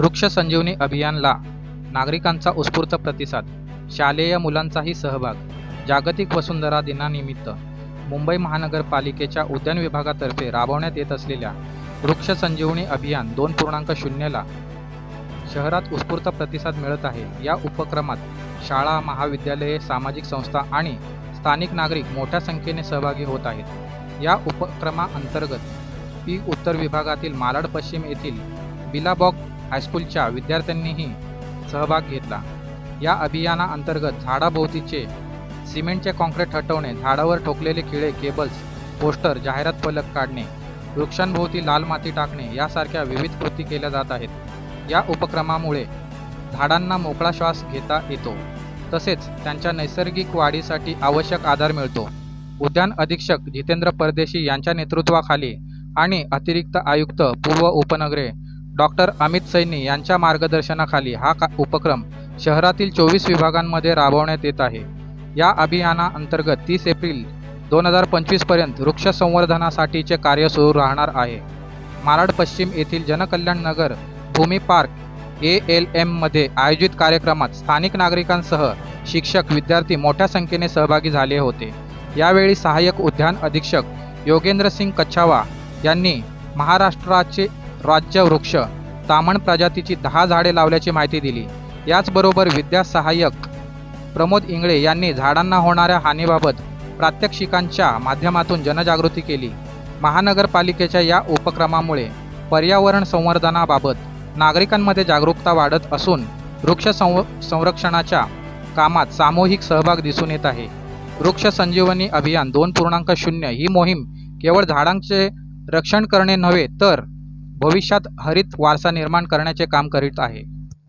वृक्ष संजीवनी अभियानला नागरिकांचा उत्स्फूर्त प्रतिसाद शालेय मुलांचाही सहभाग जागतिक वसुंधरा दिनानिमित्त मुंबई महानगरपालिकेच्या उद्यान विभागातर्फे राबवण्यात येत असलेल्या वृक्ष संजीवनी अभियान दोन पूर्णांक शून्यला शहरात उत्स्फूर्त प्रतिसाद मिळत आहे. या उपक्रमात शाळा महाविद्यालये सामाजिक संस्था आणि स्थानिक नागरिक मोठ्या संख्येने सहभागी होत आहेत. या उपक्रमाअंतर्गत पी उत्तर विभागातील मालाड पश्चिम येथील बिलाबॉग हायस्कूलच्या विद्यार्थ्यांनीही सहभाग घेतला. या अभियानाअंतर्गत झाडाभोवतीचे सिमेंटचे कॉन्क्रीट हटवणे झाडावर ठोकलेले खिळे केबल्स पोस्टर जाहिरात फलक काढणे वृक्षांभोवती लाल माती टाकणे यासारख्या विविध कृती केल्या जात आहेत. या उपक्रमामुळे झाडांना मोकळा श्वास घेता येतो. तसेच त्यांच्या नैसर्गिक वाढीसाठी आवश्यक आधार मिळतो. उद्यान अधीक्षक जितेंद्र परदेशी यांच्या नेतृत्वाखाली आणि अतिरिक्त आयुक्त पूर्व उपनगरे डॉक्टर अमित सैनी यांच्या मार्गदर्शनाखाली हा का उपक्रम शहरातील चोवीस विभागांमध्ये राबवण्यात येत आहे. या अभियानाअंतर्गत तीस एप्रिल दोन हजार पंचवीसपर्यंत वृक्ष संवर्धनासाठीचे कार्य सुरू राहणार आहे. मालाड पश्चिम येथील जनकल्याण नगर भूमी पार्क ए एल एममध्ये आयोजित कार्यक्रमात स्थानिक नागरिकांसह शिक्षक विद्यार्थी मोठ्या संख्येने सहभागी झाले होते. यावेळी सहाय्यक उद्यान अधीक्षक योगेंद्र सिंग कच्छावा यांनी महाराष्ट्राचे राज्य वृक्ष तामण प्रजातीची दहा झाडे लावल्याची माहिती दिली. याचबरोबर विद्या सहाय्यक प्रमोद इंगळे यांनी झाडांना होणाऱ्या हानीबाबत प्रात्यक्षिकांच्या माध्यमातून जनजागृती केली. महानगरपालिकेच्या या उपक्रमामुळे पर्यावरण संवर्धनाबाबत नागरिकांमध्ये जागरूकता वाढत असून वृक्ष संव संरक्षणाच्या कामात सामूहिक सहभाग दिसून येत आहे. वृक्ष संजीवनी अभियान दोन पूर्णांक शून्य ही मोहीम केवळ झाडांचे रक्षण करणे नव्हे तर भविष्यात हरित वारसा निर्माण करण्याचे काम करीत आहे.